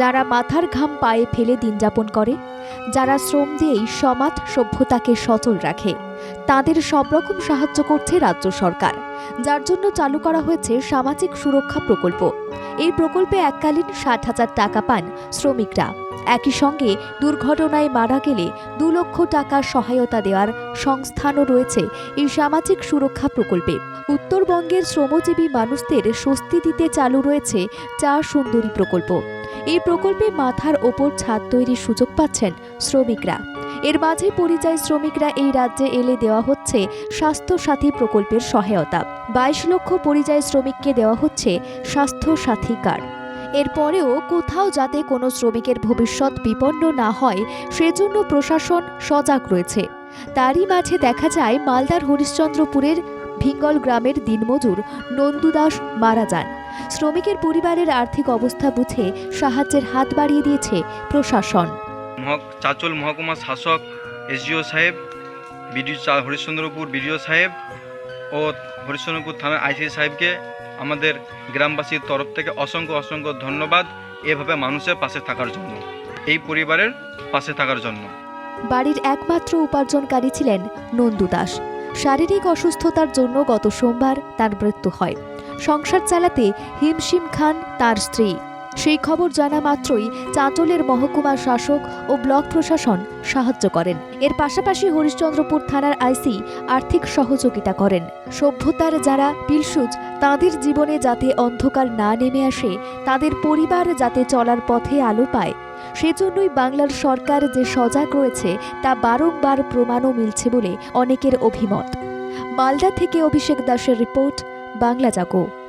যারা মাথার ঘাম পায়ে ফেলে দিন যাপন করে, যারা শ্রম দিয়েই সমাজ সভ্যতাকে সচল রাখে, তাদের সব রকম সাহায্য করছে রাজ্য সরকার, যার জন্য চালু করা হয়েছে সামাজিক সুরক্ষা প্রকল্প। এই প্রকল্পে এককালীন ষাট হাজার টাকা পান শ্রমিকরা। একই সঙ্গে দুর্ঘটনায় মারা গেলে দু লক্ষ টাকা সহায়তা দেওয়ার সংস্থানও রয়েছে এই সামাজিক সুরক্ষা প্রকল্পে। উত্তরবঙ্গের শ্রমজীবী মানুষদের স্বস্তি দিতে চালু রয়েছে চা সুন্দরী প্রকল্প। এই প্রকল্পে মাথার ওপর ছাদ তৈরির সুযোগ পাচ্ছেন শ্রমিকরা। এর মাঝে পরিযায়ী শ্রমিকরা এই রাজ্যে এলে দেওয়া হচ্ছে স্বাস্থ্য সাথী প্রকল্পের সহায়তা। বাইশ লক্ষ পরিযায়ী শ্রমিককে দেওয়া হচ্ছে স্বাস্থ্য সাথী কার্ড। এরপরেও কোথাও যাতে কোনো শ্রমিকের ভবিষ্যৎ বিপন্ন না হয়, সেজন্য প্রশাসন সজাগ রয়েছে। তারই মাঝে দেখা যায় মালদার হরিশ্চন্দ্রপুরের ভিঙ্গল গ্রামের দিনমজুর নন্দু দাস মারা যান। শ্রমিকের পরিবারের আর্থিক অবস্থা বুঝে সাহায্যের হাত বাড়িয়ে দিয়েছে প্রশাসন। চাচল মহকুমা শাসক এসডিও সাহেব, বিডিও হরিশ্চন্দ্রপুর বিডিও সাহেব ও হরিশ্চন্দ্রপুর থানার আইসি সাহেবকে আমাদের গ্রামবাসীর তরফ থেকে অসংখ্য অসংখ্য ধন্যবাদ এভাবে মানুষের পাশে থাকার জন্য, এই পরিবারের পাশে থাকার জন্য। বাড়ির একমাত্র উপার্জনকারী ছিলেন নন্দু দাস। শারীরিক অসুস্থতার জন্য গত সোমবার তার মৃত্যু হয়। সংসার চালাতে হিমশিম খান তার স্ত্রী। সেই খবর জানা মাত্রই চাঁচলের মহকুমা শাসক ও ব্লক প্রশাসন সাহায্য করেন। এর পাশাপাশি হরিশ্চন্দ্রপুর থানার আইসি আর্থিক সহযোগিতা করেন। সভ্যতার যারা পিলসুজ, তাদের জীবনে যাতে অন্ধকার না নেমে আসে, তাদের পরিবার যাতে চলার পথে আলো পায়, সেজন্যই বাংলার সরকার যে সজাগ রয়েছে, তা বারংবার প্রমাণও মিলছে বলে অনেকের অভিমত। মালদা থেকে অভিষেক দাসের রিপোর্ট, বাংলা জাগো।